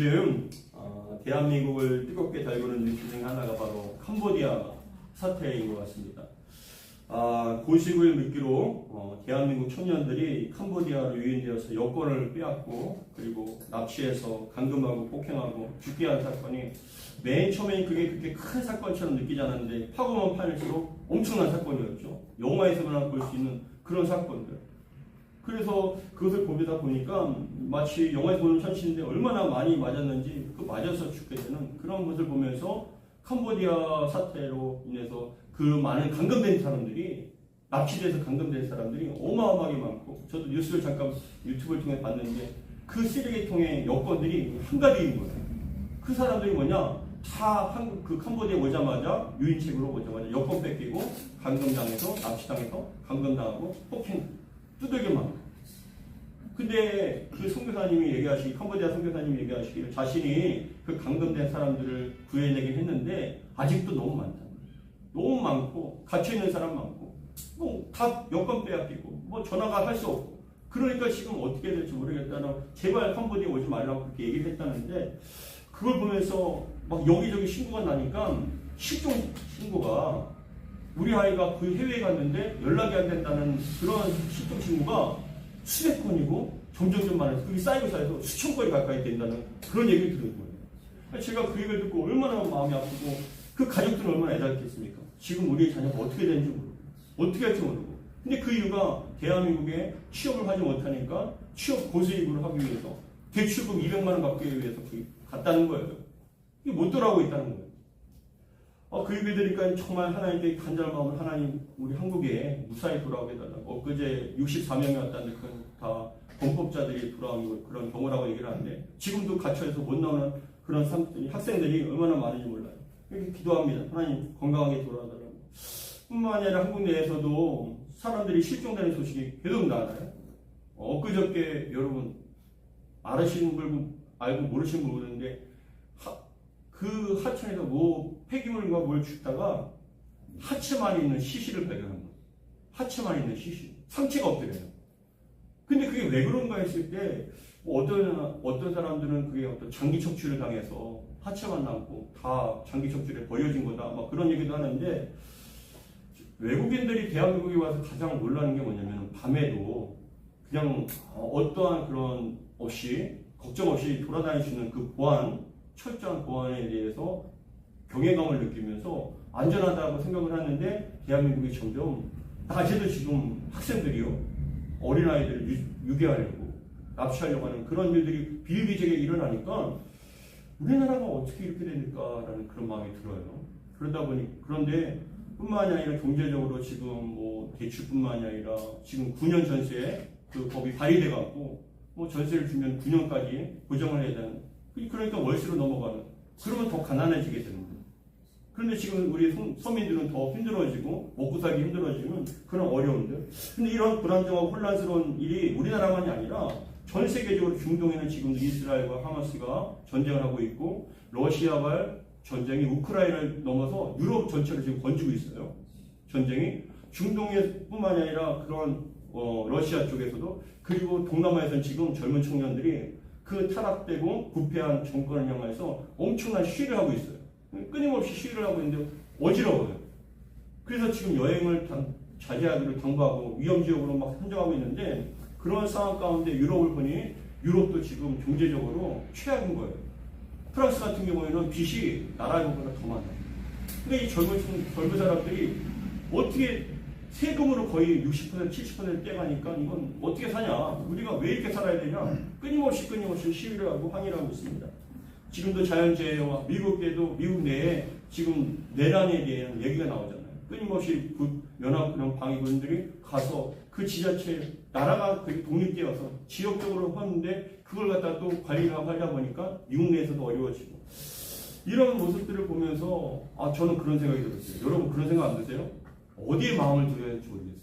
요즘 어, 대한민국을 뜨겁게 달구는 뉴스 중 하나가 바로 캄보디아 사태인 것 같습니다. 아, 고식을 미끼로 어, 대한민국 청년들이 캄보디아로 유인되어서 여권을 빼앗고 그리고 납치해서 감금하고 폭행하고 죽게 한 사건이 맨 처음엔 그게 그렇게 큰 사건처럼 느끼지 않았는데 파고만 파일수록 엄청난 사건이었죠. 영화에서만 볼 수 있는 그런 사건들. 그래서 그것을 보다 보니까 마치 영화에서 보는 천신인데 얼마나 많이 맞았는지 그 맞아서 죽게 되는 그런 것을 보면서 캄보디아 사태로 인해서 그 많은 감금된 사람들이 납치돼서 감금된 사람들이 어마어마하게 많고 저도 뉴스를 잠깐 유튜브를 통해 봤는데 그 쓰레기통의 여건들이 한가지인 거예요. 그 사람들이 뭐냐 다 한국 그 캄보디아 오자마자 유인책으로 오자마자 여권 뺏기고 감금당해서 납치당해서 감금당하고 폭행 두들겨 맞고 근데 그 선교사님이 얘기하시기 캄보디아 선교사님이 얘기하시기를 자신이 그 감금된 사람들을 구해내긴 했는데 아직도 너무 많다. 너무 많고 갇혀 있는 사람 많고 뭐 다 여권 빼앗기고 뭐 전화가 할 수 없고 그러니까 지금 어떻게 될지 모르겠다는 제발 캄보디아 오지 말라고 그렇게 얘기를 했다는데 그걸 보면서 막 여기저기 신고가 나니까 실종 신고가 우리 아이가 그 해외에 갔는데 연락이 안 된다는 그런 실종 신고가 수백 건이고 점점점 많아서 그게 쌓이고 쌓여서 수천 건이 가까이 된다는 그런 얘기를 들은 거예요. 제가 그 얘기를 듣고 얼마나 마음이 아프고 그 가족들은 얼마나 애달겠습니까? 지금 우리의 자녀가 어떻게 되는지 모르고 어떻게 할지 모르고 근데 그 이유가 대한민국에 취업을 하지 못하니까 취업 고수입을 하기 위해서 대출금 200만 원 갚기 위해서 그 갔다는 거예요. 못 돌아오고 있다는 거예요. 어, 그 얘기 들으니까 정말 하나님께 간절한 마음을 하나님 우리 한국에 무사히 돌아오게 해달라고 엊그제 64명이 왔다는데 그건 다 범법자들이 돌아온 거- 그런 경우라고 얘기를 하는데 지금도 갇혀서 못 나오는 그런 사람들이 학생들이 얼마나 많은지 몰라요. 이렇게 기도합니다. 하나님 건강하게 돌아와달라고. 뿐만 아니라 한국 내에서도 사람들이 실종되는 소식이 계속 나와요. 어, 엊그저께 여러분 알으시는 분 알고 모르시는 분 모르는데 하- 그 하천에서 뭐 폐기물과 뭘 줍다가 하체만 있는 시신을 발견한 거예요. 하체만 있는 시신. 상체가 없더래요. 근데 그게 왜 그런가 했을 때뭐 어떤 어떤 사람들은 그게 어떤 장기 척추를 당해서 하체만 남고 다 장기 척추에 버려진 거다. 막 그런 얘기도 하는데 외국인들이 대한민국에 와서 가장 놀라는 게 뭐냐면 밤에도 그냥 어떠한 그런 없이 걱정 없이 있는 그 보안 철저한 보안에 대해서 경외감을 느끼면서 안전하다고 생각을 하는데 대한민국이 점점 낮에도 지금 학생들이요 어린아이들을 유, 유괴하려고 납치하려고 하는 그런 일들이 비일비재하게 일어나니까 우리나라가 어떻게 이렇게 됩니까라는 그런 마음이 들어요. 그러다 보니 그런데 뿐만이 아니라 경제적으로 지금 뭐 대출뿐만이 아니라 지금 9년 전세에 그 법이 발의돼 갖고 뭐 전세를 주면 9년까지 보정을 해야 되는 그러니까 월세로 넘어가는 그러면 더 가난해지게 되는 거예요. 그런데 지금 우리 성- 서민들은 더 힘들어지고 먹고 살기 힘들어지는 그런 어려움들. 근데 이런 불안정하고 혼란스러운 일이 우리나라만이 아니라 전 세계적으로 중동에는 지금 이스라엘과 하마스가 전쟁을 하고 있고 러시아발 전쟁이 우크라이나를 넘어서 유럽 전체를 지금 번지고 있어요. 전쟁이 중동에뿐만이 아니라 그런 어, 러시아 쪽에서도 그리고 동남아에서는 지금 젊은 청년들이 그 타락되고 부패한 정권을 향해서 엄청난 시위를 하고 있어요. 끊임없이 시위를 하고 있는데 어지러워요. 그래서 지금 여행을 당- 자제하기를 당부하고 위험 지역으로 막 선정하고 있는데 그런 상황 가운데 유럽을 보니 유럽도 지금 경제적으로 최악인 거예요. 프랑스 같은 경우에는 빚이 나라보다 더 많아요. 근데 이 젊은, 친- 젊은 사람들이 어떻게 세금으로 거의 60% 70% 떼가니까 이건 어떻게 사냐? 우리가 왜 이렇게 살아야 되냐? 끊임없이 끊임없이 시위를 하고 항의를 하고 있습니다. 지금도 자연재해와 미국에도 미국 내에 지금 내란에 대한 얘기가 나오잖아요. 끊임없이 그 연합 방위군들이 가서 그 지자체 나라가 독립되어서 지역적으로 하는데 그걸 갖다 또 관리를 하고 하다 보니까 미국 내에서도 어려워지고 이런 모습들을 보면서 아 저는 그런 생각이 들었어요. 여러분 그런 생각 안 드세요? 어디에 마음을 두어야 할지 모르겠어요.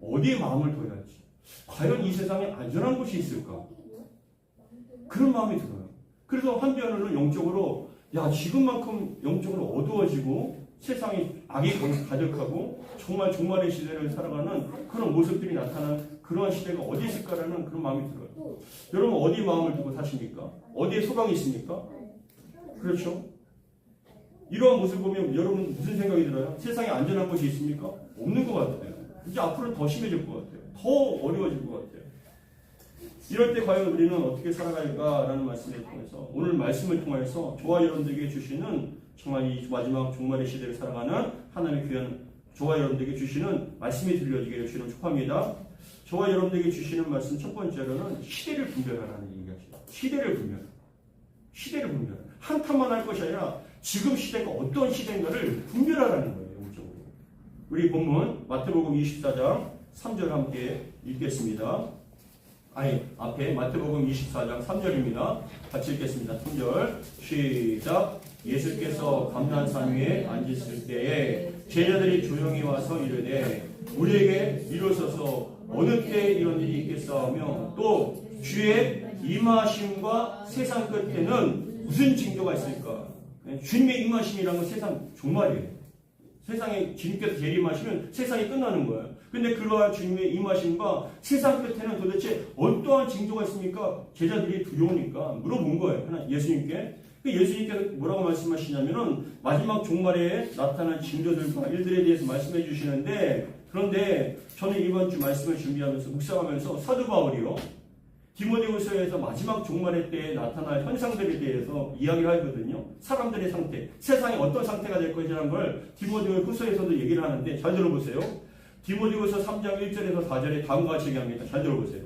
어디에 마음을 둬야 할지. 과연 이 세상에 안전한 곳이 있을까? 그런 마음이 들어요. 그래서 한편으로는 영적으로 야 지금만큼 영적으로 어두워지고 세상이 악이 가득하고 정말 종말의 시대를 살아가는 그런 모습들이 나타나는 그러한 시대가 어디 있을까라는 그런 마음이 들어요. 여러분 어디 마음을 두고 사십니까? 어디에 소망이 있습니까? 그렇죠? 이러한 모습을 보면 여러분 무슨 생각이 들어요? 세상에 안전한 곳이 있습니까? 없는 것 같아요. 이제 앞으로는 더 심해질 것 같아요. 더 어려워질 것 같아요. 이럴 때 과연 우리는 어떻게 살아갈까라는 말씀을 통해서 오늘 말씀을 통해서 저와 여러분들에게 주시는 정말 이 마지막 종말의 시대를 살아가는 하나님의 귀한 저와 여러분들에게 주시는 말씀이 들려지기를 주는 축복합니다. 저와 여러분들에게 주시는 말씀 첫 번째로는 시대를 분별하라는 얘기가 있어요. 시대를 분별. 시대를 분별. 한탄만 할 것이 아니라 지금 시대가 어떤 시대인가를 분별하라는 거예요. 영적으로. 우리 본문 마태복음 24장 3절 함께 읽겠습니다. 아니 앞에 마태복음 24장 3절입니다. 같이 읽겠습니다. 3절 시작 예수께서 감난산 위에 앉으실 때에 제자들이 조용히 와서 이르되 우리에게 이루어서서 어느 때 이런 일이 있겠사하며 또 주의 임하심과 세상 끝에는 무슨 징조가 있을까? 네, 주님의 임하심이라는 건 세상 종말이에요. 세상에 주님께서 재림하시면 세상이 끝나는 거예요. 근데 그러한 주님의 임하심과 세상 끝에는 도대체 어떠한 징조가 있습니까? 제자들이 두려우니까 물어본 거예요. 하나 예수님께. 그 예수님께서 뭐라고 말씀하시냐면은 마지막 종말에 나타난 징조들과 일들에 대해서 말씀해 주시는데 그런데 저는 이번 주 말씀을 준비하면서 묵상하면서 사도 바울이요. 디모데후서에서 마지막 종말의 때에 나타날 현상들에 대해서 이야기를 하거든요. 사람들의 상태, 세상이 어떤 상태가 될 것이라는 걸 디모데후서에서도 얘기를 하는데 잘 들어보세요. 디모데후서 3장 1절에서 4절에 다음과 같이 얘기합니다. 잘 들어보세요.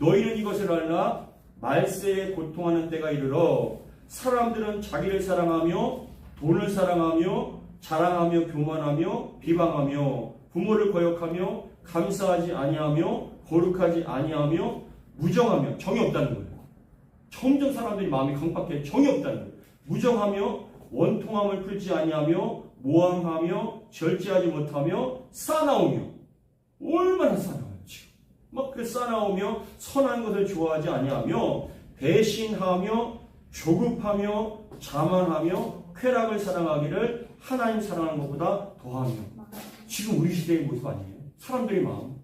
너희는 이것을 알라 말세에 고통하는 때가 이르러 사람들은 자기를 사랑하며 돈을 사랑하며 자랑하며 교만하며 비방하며 부모를 거역하며 감사하지 아니하며 거룩하지 아니하며 무정하며 정이 없다는 거예요. 점점 사람들이 마음이 강박해 정이 없다는 거예요. 무정하며 원통함을 풀지 아니하며 모함하며 절제하지 못하며 싸나오며 얼마나 싸나워요 지금 막그 싸나오며 선한 것을 좋아하지 아니하며 배신하며 조급하며 자만하며 쾌락을 사랑하기를 하나님 사랑하는 것보다 더하며 지금 우리 시대의 모습 아니에요? 사람들의 마음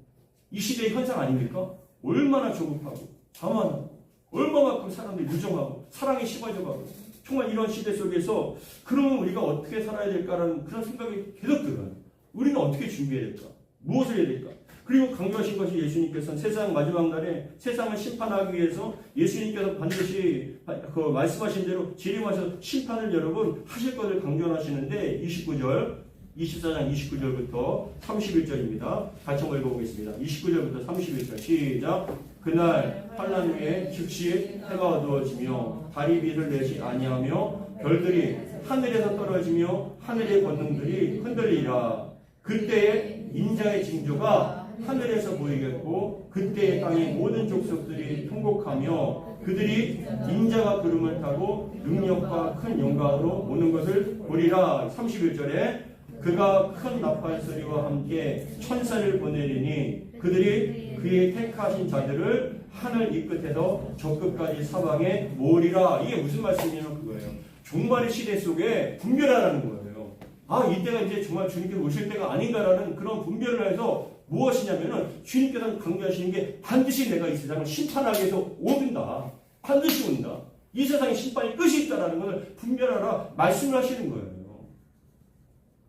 이 시대의 현상 아닙니까? 얼마나 조급하고 자만하고 얼마만큼 사람들이 무정하고 사랑에 시바져가고 정말 이런 시대 속에서 그러면 우리가 어떻게 살아야 될까라는 그런 생각이 계속 들어요. 우리는 어떻게 준비해야 될까? 무엇을 해야 될까? 그리고 강조하신 것이 예수님께서는 세상 마지막 날에 세상을 심판하기 위해서 예수님께서 반드시 그 말씀하신 대로 재림하셔서 심판을 여러분 하실 것을 강조하시는데 29절 24장 29절부터 31절입니다. 같이 한번 읽어보겠습니다. 29절부터 31절 시작. 그날 환란 후에 즉시 해가 어두워지며 달이 빛을 내지 아니하며 별들이 하늘에서 떨어지며 하늘의 권능들이 흔들리라. 그때에 인자의 징조가 하늘에서 보이겠고 그때의 땅의 모든 족속들이 통곡하며 그들이 인자가 구름을 타고 능력과 큰 영광으로 오는 것을 보리라. 31절에 그가 큰 나팔 소리와 함께 천사를 보내리니 그들이 그의 택하신 자들을 하늘 이 끝에서 저 끝까지 사방에 모으리라. 이게 무슨 말씀이냐면 그거예요. 종말의 시대 속에 분별하라는 거예요. 아 이때가 이제 정말 주님께서 오실 때가 아닌가라는 그런 분별을 해서 무엇이냐면은 주님께서 강조하시는 게 반드시 내가 이 세상을 심판하기 위해서 오는다. 반드시 온다. 이 세상에 심판이 끝이 있다라는 것을 분별하라 말씀을 하시는 거예요.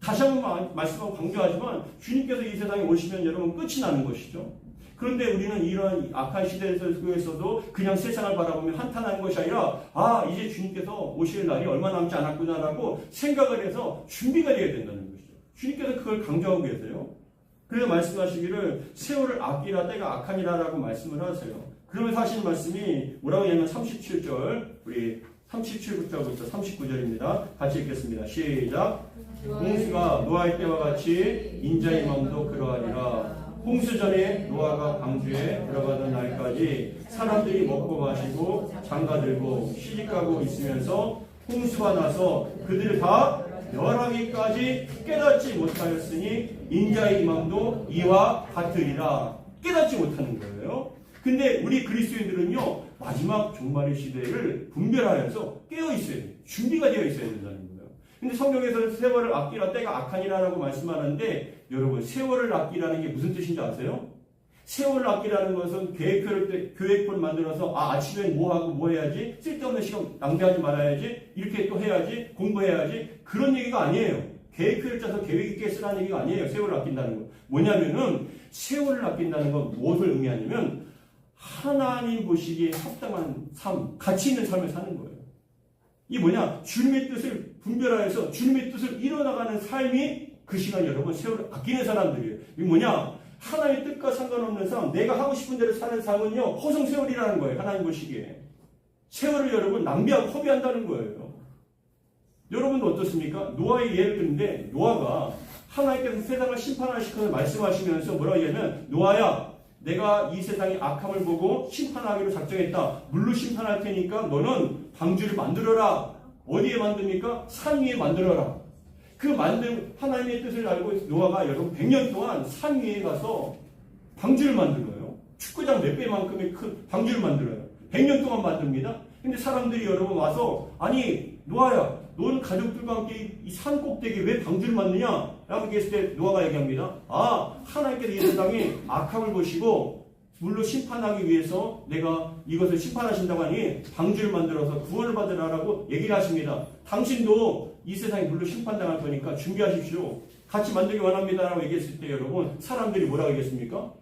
다시 한번 말씀하고 강조하지만 주님께서 이 세상에 오시면 여러분 끝이 나는 것이죠. 그런데 우리는 이런 악한 시대 속에서도 그냥 세상을 바라보며 한탄하는 것이 아니라 아 이제 주님께서 오실 날이 얼마 남지 않았구나라고 생각을 해서 준비가 되어야 된다는 것이죠. 주님께서 그걸 강조하고 계세요. 그래서 말씀하시기를 세월을 아끼라 때가 악하니라라고 말씀을 하세요. 그러면서 하시는 말씀이 뭐라고 하냐면 37절 우리 37부터부터 39절입니다. 같이 읽겠습니다. 시작. 홍수가 노아의 때와 같이 인자의 마음도 그러하리라. 홍수 전에 노아가 방주에 들어가던 날까지 사람들이 먹고 마시고 장가들고 시집가고 있으면서 홍수가 나서 그들을 다 멸하기까지 깨닫지 못하였으니 인자의 마음도 이와 같으리라. 깨닫지 못하는 거예요. 근데 우리 그리스도인들은요 마지막 종말의 시대를 분별하여서 깨어 있어야 돼. 준비가 되어 있어야 된다는 거예요. 근데 성경에서는 세월을 아끼라 때가 악하니라라고 말씀하는데 여러분 세월을 아끼라는 게 무슨 뜻인지 아세요? 세월을 아끼라는 것은 계획표를 때- 계획표를 만들어서 아 아침엔 뭐 하고 뭐 해야지 쓸데없는 시간 낭비하지 말아야지 이렇게 또 해야지 공부해야지 그런 얘기가 아니에요. 계획표를 짜서 계획 있게 쓰라는 얘기가 아니에요. 세월을 아낀다는 거. 뭐냐면은 세월을 아낀다는 건 무엇을 의미하냐면 하나님 보시기에 합당한 삶, 가치 있는 삶을 사는 거예요. 이 뭐냐? 주님의 뜻을 분별하여서 주님의 뜻을 이뤄나가는 삶이 그 시간 여러분 세월을 아끼는 사람들이에요. 이 뭐냐? 하나님의 뜻과 상관없는 삶, 내가 하고 싶은 대로 사는 삶은요, 허송 세월이라는 거예요. 하나님 보시기에. 세월을 여러분 낭비하고 허비한다는 거예요. 여러분도 어떻습니까? 노아의 예를 드는데, 노아가 하나님께서 세상을 심판하시면서 말씀하시면서 뭐라고 얘기하면, 노아야, 내가 이 세상의 악함을 보고 심판하기로 작정했다. 물로 심판할 테니까 너는 방주를 만들어라. 어디에 만듭니까? 산 위에 만들어라. 그 만든 하나님의 뜻을 알고 노아가 여러분 100년 동안 산 위에 가서 방주를 만들어요. 축구장 몇 배만큼의 큰 방주를 만들어요. 100년 동안 만듭니다. 근데 사람들이 여러분 와서 아니 노아야 너는 가족들과 함께 이 산 꼭대기에 왜 방주를 만드냐? 라고 얘기했을 때 노아가 얘기합니다. 아 하나님께서 이 세상에 악함을 보시고 물로 심판하기 위해서 내가 이것을 심판하신다고 하니 방주를 만들어서 구원을 받으라라고 얘기를 하십니다. 당신도 이 세상에 물로 심판당할 거니까 준비하십시오. 같이 만들기 원합니다라고 얘기했을 때 여러분 사람들이 뭐라고 얘기했습니까?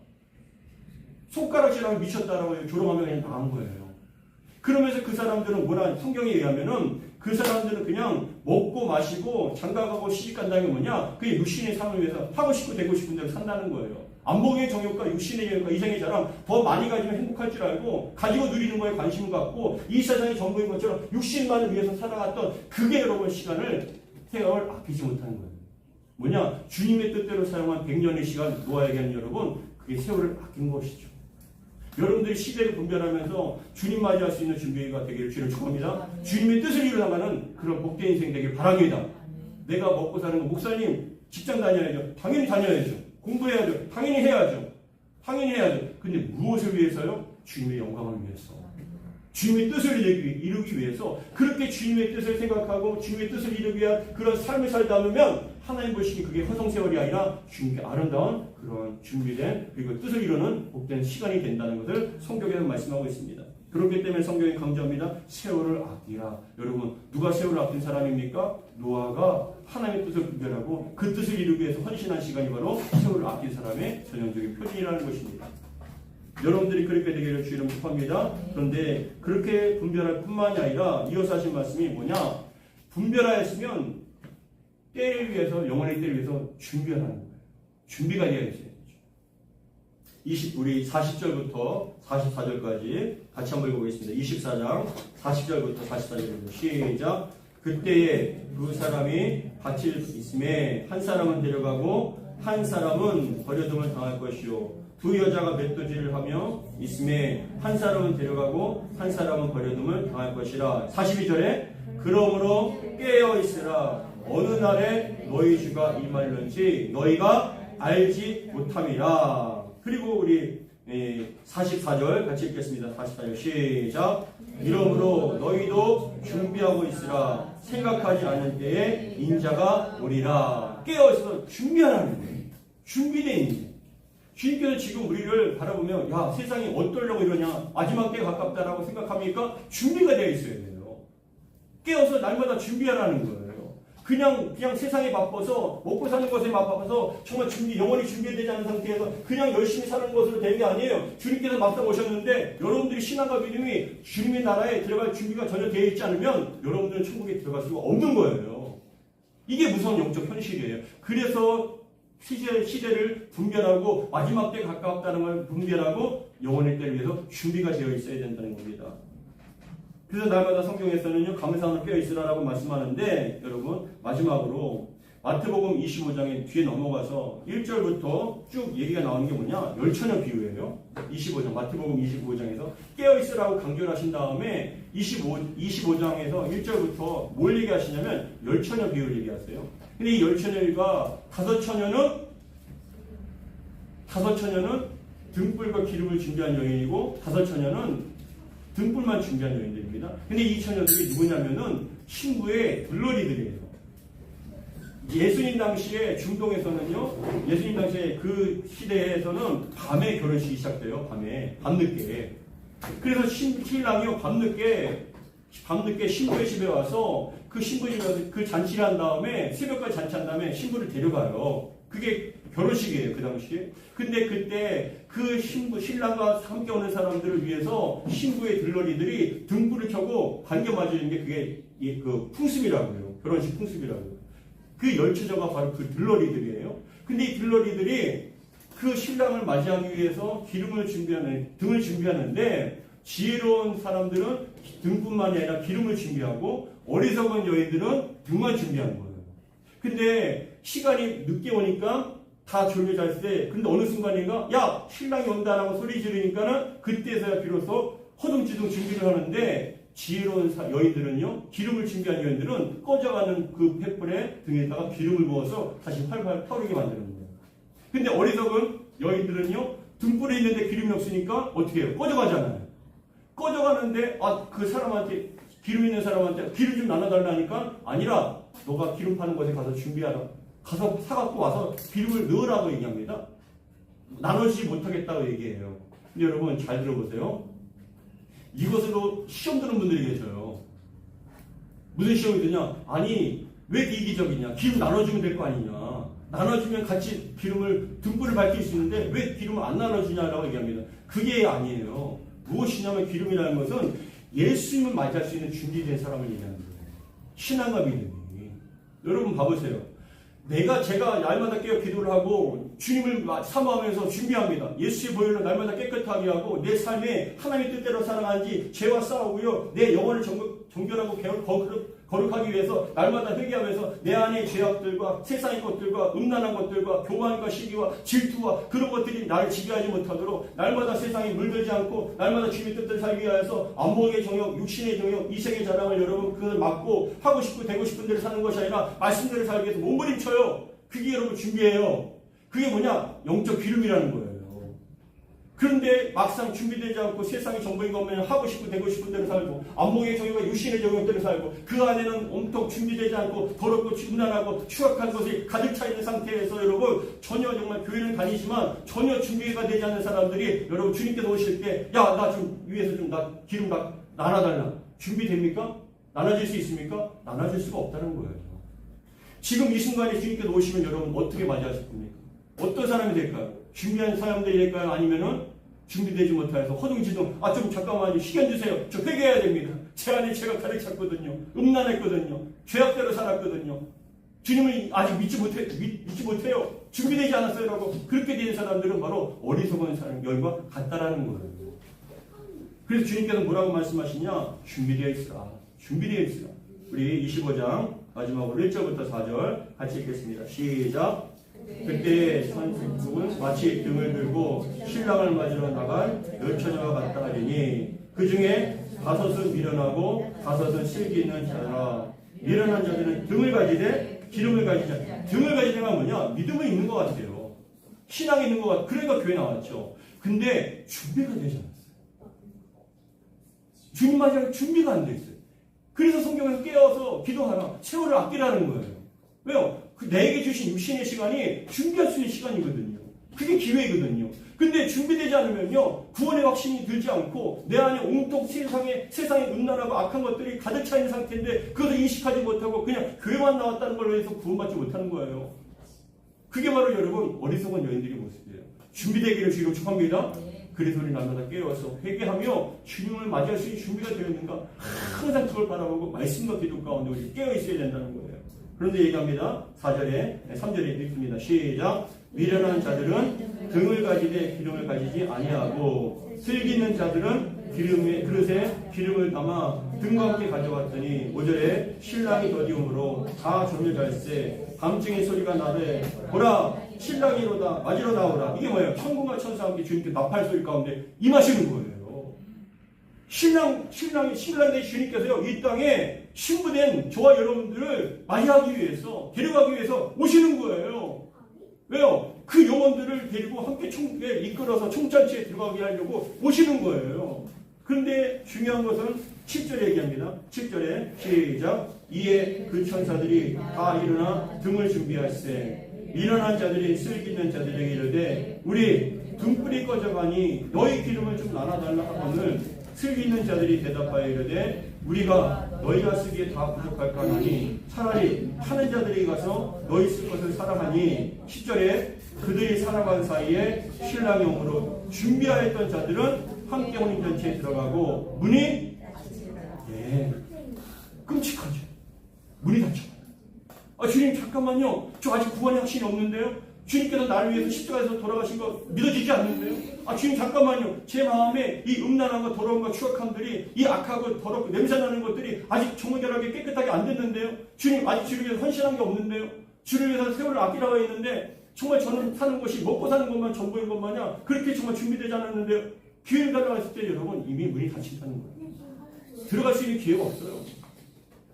손가락질하면 미쳤다라고 조롱하면 그냥 나간 거예요. 그러면서 그 사람들은 뭐라 성경에 의하면은 그 사람들은 그냥 먹고 마시고 장가가고 시집 간다는 게 뭐냐? 그게 육신의 삶을 위해서 하고 싶고 되고 싶은 대로 산다는 거예요. 안목의 정욕과 육신의 정욕과 이생의 자랑 더 많이 가지면 행복할 줄 알고 가지고 누리는 거에 관심을 갖고 이 세상의 전부인 것처럼 육신만을 위해서 살아갔던 그게 여러분 시간을 세월 아끼지 못하는 거예요. 뭐냐? 주님의 뜻대로 사용한 100년의 시간 노아에게는 여러분 그게 세월을 아낀 것이죠. 여러분들이 시대를 분별하면서 주님 맞이할 수 있는 준비가 되기를 주님 축원합니다. 주님의 뜻을 이루어나가는 그런 복된 인생 되길 바랍니다. 내가 먹고 사는 거 목사님 직장 다녀야죠. 당연히 다녀야죠. 공부해야죠. 당연히 해야죠. 당연히 해야죠. 근데 무엇을 위해서요? 주님의 영광을 위해서. 주님의 뜻을 이루기, 위해서 그렇게 주님의 뜻을 생각하고 주님의 뜻을 이루기 위한 그런 삶을 살다 보면 하나님 보시기 그게 허송세월이 아니라 주님께 아름다운 그런 준비된 그리고 뜻을 이루는 복된 시간이 된다는 것을 성경에는 말씀하고 있습니다. 그렇기 때문에 성경이 강조합니다. 세월을 아끼라. 여러분 누가 세월을 아낀 사람입니까? 노아가 하나님의 뜻을 분별하고 그 뜻을 이루기 위해서 헌신한 시간이 바로 세월을 아낀 사람의 전형적인 표징이라는 것입니다. 여러분들이 그렇게 되기를 주의를 축복합니다. 그런데 그렇게 분별할 뿐만이 아니라 이어서 하신 말씀이 뭐냐? 분별하였으면 때를 위해서 영원의 때를 위해서 준비하는 거예요. 준비가 되어 있어요. 20, 우리 40절부터 44절까지 같이 한번 읽어보겠습니다. 24장 40절부터 44절입니다. 시작. 그때에 두 사람이 밭을 있음에 한 사람은 데려가고 한 사람은 버려둠을 당할 것이요. 두 여자가 맷도질을 하며 있음에 한 사람은 데려가고 한 사람은 버려둠을 당할 것이라. 42절에 그러므로 깨어 있으라. 어느 날에 너희 주가 임할는지 너희가 알지 못함이라. 그리고 우리 44절 같이 읽겠습니다. 44절 시작. 이러므로 너희도 준비하고 있으라. 생각하지 않을 때에 인자가 오리라. 깨어있어 준비하라는 거예요. 준비된 인생. 주님께서 지금 우리를 바라보면 야 세상이 어떠려고 이러냐 마지막 때가 가깝다라고 생각합니까? 준비가 되어 있어야 돼요. 깨어서 날마다 준비하라는 거예요. 그냥 그냥 세상에 바빠서 먹고 사는 것에 바빠서 정말 준비 영원히 준비되지 않은 상태에서 그냥 열심히 사는 것으로 되는 게 아니에요. 주님께서 막상 오셨는데 여러분들이 신앙과 믿음이 주님의 나라에 들어갈 준비가 전혀 되어 있지 않으면 여러분들은 천국에 들어갈 수가 없는 거예요. 이게 무서운 영적 현실이에요. 그래서 시대, 시대를 분별하고 마지막 때 가까웠다는 걸 분별하고 영원의 때를 위해서 준비가 되어 있어야 된다는 겁니다. 그래서 날마다 성경에서는요, 감사함을 깨어 있으라라고 말씀하는데, 여러분, 마지막으로 마태복음 25장에 뒤에 넘어가서 1절부터 쭉 얘기가 나오는 게 뭐냐? 열처녀 비유예요. 25장, 마태복음 25장에서 깨어 있으라고 강조를 하신 다음에 25, 25장에서 1절부터 뭘 얘기하시냐면 열처녀 비유를 얘기하세요. 근데 이 열처녀가 다섯 처녀는 다섯 처녀는 등불과 기름을 준비한 여인이고 다섯 처녀는 등불만 준비한 여인들입니다. 근데 이 처녀들이 누구냐면은 신부의 들러리들이에요. 예수님 당시에 중동에서는요, 예수님 당시에 그 시대에서는 밤에 결혼식이 시작돼요, 밤에. 밤늦게. 그래서 신, 신랑이요, 밤늦게, 밤늦게 신부의 집에 와서 그 신부 집에 와서 그 잔치를 한 다음에, 새벽까지 잔치한 다음에 신부를 데려가요. 그게 결혼식이에요, 그 당시에. 근데 그때 그 신부, 신랑과 함께 오는 사람들을 위해서 신부의 들러리들이 등불을 켜고 반겨 맞으는 게 그게 이- 그 풍습이라고요. 결혼식 풍습이라고요. 그 열처자가 바로 그 들러리들이에요. 근데 이 들러리들이 그 신랑을 맞이하기 위해서 기름을 준비하는, 등을 준비하는데 지혜로운 사람들은 등뿐만이 아니라 기름을 준비하고 어리석은 여인들은 등만 준비하는 거예요. 근데 시간이 늦게 오니까 다 졸려 잘 때, 근데 어느 순간인가, 야, 신랑이 온다라고 소리 지르니까는 그때서야 비로소 허둥지둥 준비를 하는데 지혜로운 사- 여인들은요, 기름을 준비한 여인들은 꺼져가는 그 횃불에 등에다가 기름을 부어서 다시 활활 타오르게 만드는 거예요. 근데 어리석은 여인들은요, 등불에 있는데 기름이 없으니까 어떻게 해요? 꺼져가잖아요. 꺼져가는데, 아, 그 사람한테, 기름 있는 사람한테 기름 좀 나눠달라니까 아니라 너가 기름 파는 곳에 가서 준비하라. 가서 사갖고 와서 기름을 넣으라고 얘기합니다. 나누지 못하겠다고 얘기해요. 근데 여러분 잘 들어보세요. 이것으로 시험 드는 분들이 계셔요. 무슨 시험이 드냐? 아니, 왜 이기적이냐? 기름 나눠주면 될 거 아니냐? 나눠주면 같이 기름을, 등불을 밝힐 수 있는데 왜 기름을 안 나눠주냐라고 얘기합니다. 그게 아니에요. 무엇이냐면 기름이라는 것은 예수님을 맞이할 수 있는 준비된 사람을 얘기하는 거예요. 신앙과 믿음이. 여러분 봐보세요. 내가 제가 날마다 깨어 기도를 하고 주님을 사모하면서 준비합니다. 예수의 보혈로 날마다 깨끗하게 하고 내 삶에 하나님의 뜻대로 살아가는지 죄와 싸우고요. 내 영혼을 정, 정결하고 거룩하기 위해서 날마다 회개하면서 내 안의 죄악들과 세상의 것들과 음란한 것들과 교만과 시기와 질투와 그런 것들이 나를 지배하지 못하도록 날마다 세상에 물들지 않고 날마다 주님의 뜻대로 살기 위해서 안목의 정욕, 육신의 정욕, 이생의 자랑을 여러분 그걸 막고 하고 싶고 되고 싶은 대로 사는 것이 아니라 말씀대로 살기 위해서 몸부림쳐요. 그게 여러분 준비예요. 그게 뭐냐? 영적 기름이라는 거예요. 그런데 막상 준비되지 않고 세상의 정보인 것만 하고 싶고 되고 싶은 대로 살고 안목의 정욕과 육신의 정욕대로 살고 그 안에는 온통 준비되지 않고 더럽고 음란하고 추악한 것이 가득 차 있는 상태에서 여러분 전혀 정말 교회는 다니지만 전혀 준비가 되지 않는 사람들이 여러분 주님께서 오실 때 야 나 좀 위에서 좀 나 기름 나 나눠달라 준비됩니까? 나눠질 수 있습니까? 나눠질 수가 없다는 거예요. 지금 이 순간에 주님께서 오시면 여러분 어떻게 맞이하실 겁니까? 어떤 사람이 될까요? 준비한 사람들이 될까요? 아니면은 준비되지 못해서 허둥지둥 아 좀 잠깐만요 시간 주세요. 저 회개해야 됩니다. 제 안에 죄가 가득 찼거든요. 음란했거든요. 죄악대로 살았거든요. 주님을 아직 믿지 못해 믿, 믿지 못해요. 준비되지 않았어요라고 그렇게 된 사람들은 바로 어리석은 사람 여인과 같다라는 거예요. 그래서 주님께서 뭐라고 말씀하시냐? 준비되어 있으라. 준비되어 있으라. 우리 25장 마지막으로 1절부터 4절 같이 읽겠습니다. 시작 그때 선생국은 마치 등을 들고 신랑을 맞으러 나간 열처녀와 같다 하리니 그 중에 다섯은 미련하고 다섯은 실기 있는 자라. 미련한 자들은 등을 가지되 기름을 가지지 않 등을 가지되가 뭐냐 믿음은 있는 것 같아요. 신앙이 있는 것 같아요 그러니까 교회 나왔죠. 근데 준비가 되지 않았어요. 주님 맞이할 준비가 안 돼 있어요. 그래서 성경에서 깨어서 기도하라 세월을 아끼라는 거예요. 왜요? 그 내게 주신 육신의 시간이 준비할 수 있는 시간이거든요. 그게 기회거든요. 근데 준비되지 않으면요, 구원의 확신이 들지 않고, 내 안에 온통 세상에, 세상에 음란하고 악한 것들이 가득 차 있는 상태인데, 그것을 인식하지 못하고, 그냥 교회만 나왔다는 걸로 해서 구원받지 못하는 거예요. 그게 바로 여러분, 어리석은 여인들의 모습이에요. 준비되기를 주기로 축복합니다. 그래서 우리 날마다 깨어서 회개하며 주님을 맞이할 수 있는 준비가 되어 있는가? 항상 그걸 바라보고 말씀과 기도 가운데 우리 깨어 있어야 된다는 거예요. 그런데 얘기합니다. 4절에, 3절에 읽습니다. 시작. 미련한 자들은 등을 가지되 기름을 가지지 아니하고 슬기는 자들은 기름에 그릇에 기름을 담아 등과 함께 가져왔더니 5절에 신랑이 더디움으로 다 점을 잘세 밤중에 소리가 나되 보라 신랑이로다 맞으러 나오라 이게 뭐예요? 천군과 천사와 함께 주님께 나팔 소리 가운데 임하시는 거예요. 신랑 신랑이 신랑된 주님께서요 이 땅에 신부된 저와 여러분들을 맞이하기 위해서 데려가기 위해서 오시는 거예요. 왜요? 그 영혼들을 데리고 함께 총에 이끌어서 총잔치에 들어가게 하려고 오시는 거예요. 그런데 중요한 것은 7절에 얘기합니다. 7절에 시작. 이에 그 천사들이 다 일어나 등을 준비할세. 일어난 자들이 슬기는 자들에게 이르되 우리 등불이 꺼져가니 너희 기름을 좀 나눠달라 하거늘 슬기는 자들이 대답하여 이르되 우리가 너희가 쓰기에 다 부족할까 하니 차라리 타는 자들이 가서 너희 쓸 것을 사랑하니 10절에 그들이 살아간 사이에 신랑용으로 준비하였던 자들은 함께 혼인잔치에 들어가고 문이 예 끔찍하죠. 문이 닫혀. 아 주님 잠깐만요. 저 아직 구원의 확신이 없는데요 주님께서 나를 위해서 십자가에서 돌아가신 거 믿어지지 않는데요? 아 주님 잠깐만요. 제 마음에 이 음란함과 더러움과 추악함들이 이 악하고 더럽고 냄새나는 것들이 아직 정결하게 깨끗하게 안 됐는데요? 주님 아직 주를 위해서 헌신한 게 없는데요? 주를 위해서 세월을 아끼라고 했는데 정말 저는 사는 것이 먹고 사는 것만 전부인 것 마냥 그렇게 정말 준비되지 않았는데요? 기회를 달라갔을 때 여러분 이미 문이 닫힌다는 거예요. 들어갈 수 있는 기회가 없어요.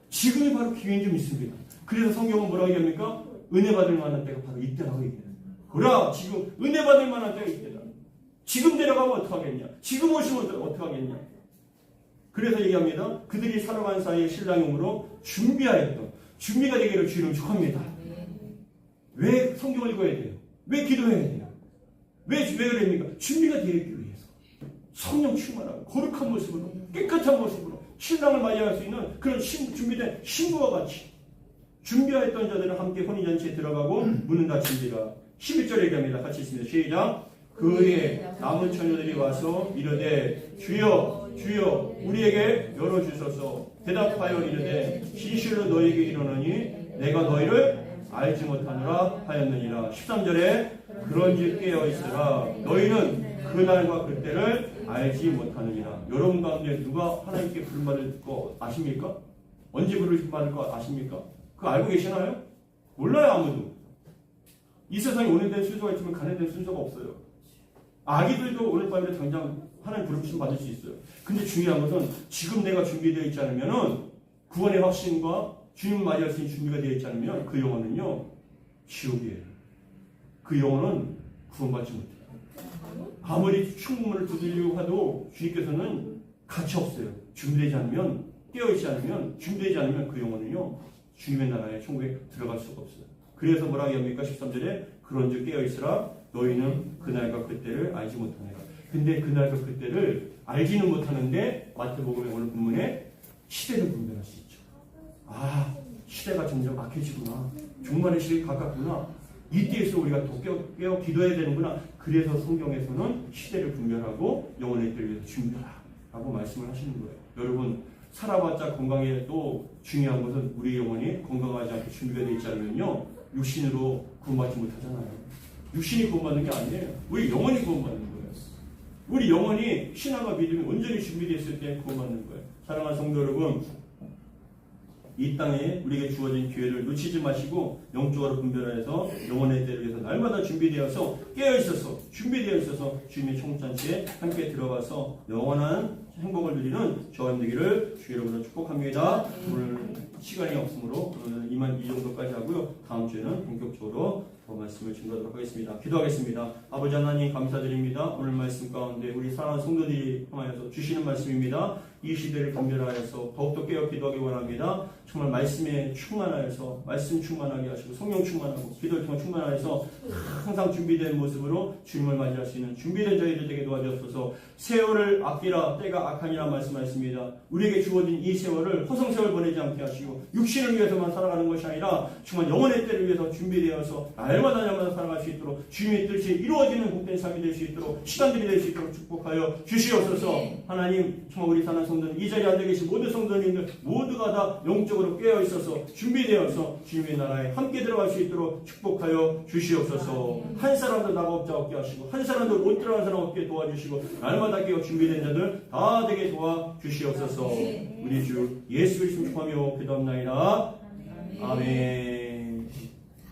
지금이 바로 기회인 좀 있습니다. 그래서 성경은 뭐라고 얘기합니까? 은혜 받을 만한 때가 바로 이때라고 얘기해요 그라 지금 은혜 받을 만한 때가 이때다 지금 데려가면 어떡하겠냐 지금 오시면 어떡하겠냐 그래서 얘기합니다 그들이 살아간 사이에 신랑용으로 준비하였던 준비가 되기를 주님 축합니다 왜 성경을 읽어야 돼요? 왜 기도해야 돼요? 왜, 왜 그럽니까? 준비가 되기 위해서. 성령 충만하고 거룩한 모습으로, 깨끗한 모습으로 신랑을 맞이할 수 있는 그런 신- 준비된 신부와 같이 준비하였던 자들은 함께 혼인잔치에 들어가고 문은 닫힌지라. 11절 얘기합니다. 같이 있습니다. 시작. 그의 남은 처녀들이 와서 이르되 주여 주여 우리에게 열어주소서 대답하여 이르되 진실로 너에게 이르노니 내가 너희를 알지 못하노라 하였느니라 13절에 그런즉 깨어 있으라 너희는 그날과 그때를 알지 못하느니라 여러분 가운데 누가 하나님께 부름받을 거 아십니까? 언제 부름받을 거 아십니까? 그거 알고 계시나요? 몰라요 아무도 이 세상에 오늘된 순서가 있지만 가는된 순서가 없어요 아기들도 오늘 밤에 당장 하나님 부르심 받을 수 있어요 근데 중요한 것은 지금 내가 준비되어 있지 않으면은 구원의 확신과 주님 맞이할 수 있는 준비가 되어 있지 않으면 그 영혼은요 지옥이에요. 그 영혼은 구원받지 못해요. 아무리 충문을 두들리고 해도 주님께서는 가치 없어요. 준비되지 않으면 깨어있지 않으면 준비되지 않으면 그 영혼은요 주님의 나라에 천국에 들어갈 수가 없어요. 그래서 뭐라고 합니까? 13절에 그런즉 깨어있으라 너희는 그날과 그때를 알지 못하느라. 근데 그날과 그때를 알지는 못하는데 마태복음의 오늘 본문에 시대를 분별할 수 있죠. 아, 시대가 점점 막혀지구나. 종말의 시기 가깝구나. 이때에서 우리가 더 깨어, 깨어 기도해야 되는구나. 그래서 성경에서는 시대를 분별하고 영혼의 때를 위해서 준비하라. 라고 말씀을 하시는 거예요. 여러분, 살아봤자 건강에도 중요한 것은 우리 영혼이 건강하지 않게 준비가 되어 있지 않으면요. 육신으로 구원받지 못하잖아요. 육신이 구원받는 게 아니에요. 우리 영혼이 구원받는 거예요. 우리 영혼이 신앙과 믿음이 온전히 준비되어 있을 때 구원받는 거예요. 사랑하는 성도 여러분, 이 땅에 우리에게 주어진 기회를 놓치지 마시고 영적으로 분별해서 영혼의 때를 위해서 날마다 준비되어서 깨어 있어서 준비되어 있어서 주님의 총잔치에 함께 들어가서 영원한 행복을 누리는 저와 되기를 주 여러분을 축복합니다. 오늘 시간이 없으므로 오늘 이만 이 정도까지 하고요. 다음 주에는 본격적으로 더 말씀을 증거하도록 하겠습니다. 기도하겠습니다. 아버지 하나님 감사드립니다. 오늘 말씀 가운데 우리 사랑하는 성도들이 통하여서 주시는 말씀입니다. 이 시대를 분별하여서 더욱더 깨어 기도하기 원합니다. 정말 말씀에 충만하여서 말씀 충만하게 하시고 성령 충만하고 기도를 통해 충만하여서 항상 준비된 모습으로 주님을 맞이할 수 있는 준비된 저희들 되게 도와주옵소서 세월을 아끼라 때가 악하니라 말씀하셨습니다. 우리에게 주어진 이 세월을 허송 세월 보내지 않게 하시고 육신을 위해서만 살아가는 것이 아니라 정말 영원의 때를 위해서 준비되어서 날마다 날마다 살아갈 수 있도록 주님의 뜻이 이루어지는 복된 삶이 될 수 있도록 시간들이 될 수 있도록 축복하여 주시옵소서 하나님 정말 우리 사는 성도는 이 자리에 앉아 계신 모든 성도님들 모두가 다 영적으로 깨어 있어서 준비되어서 주님의 나라에 함께 들어갈 수 있도록 축복하여 주시옵소서. 한 사람도 나가 없자 없게 하시고 한 사람도 못 들어가는 사람 없게 도와주시고 날마다 깨어 준비된 자들 다 되게 도와 주시옵소서. 우리 주 예수 그리스도 축하며 기도합나이다 아멘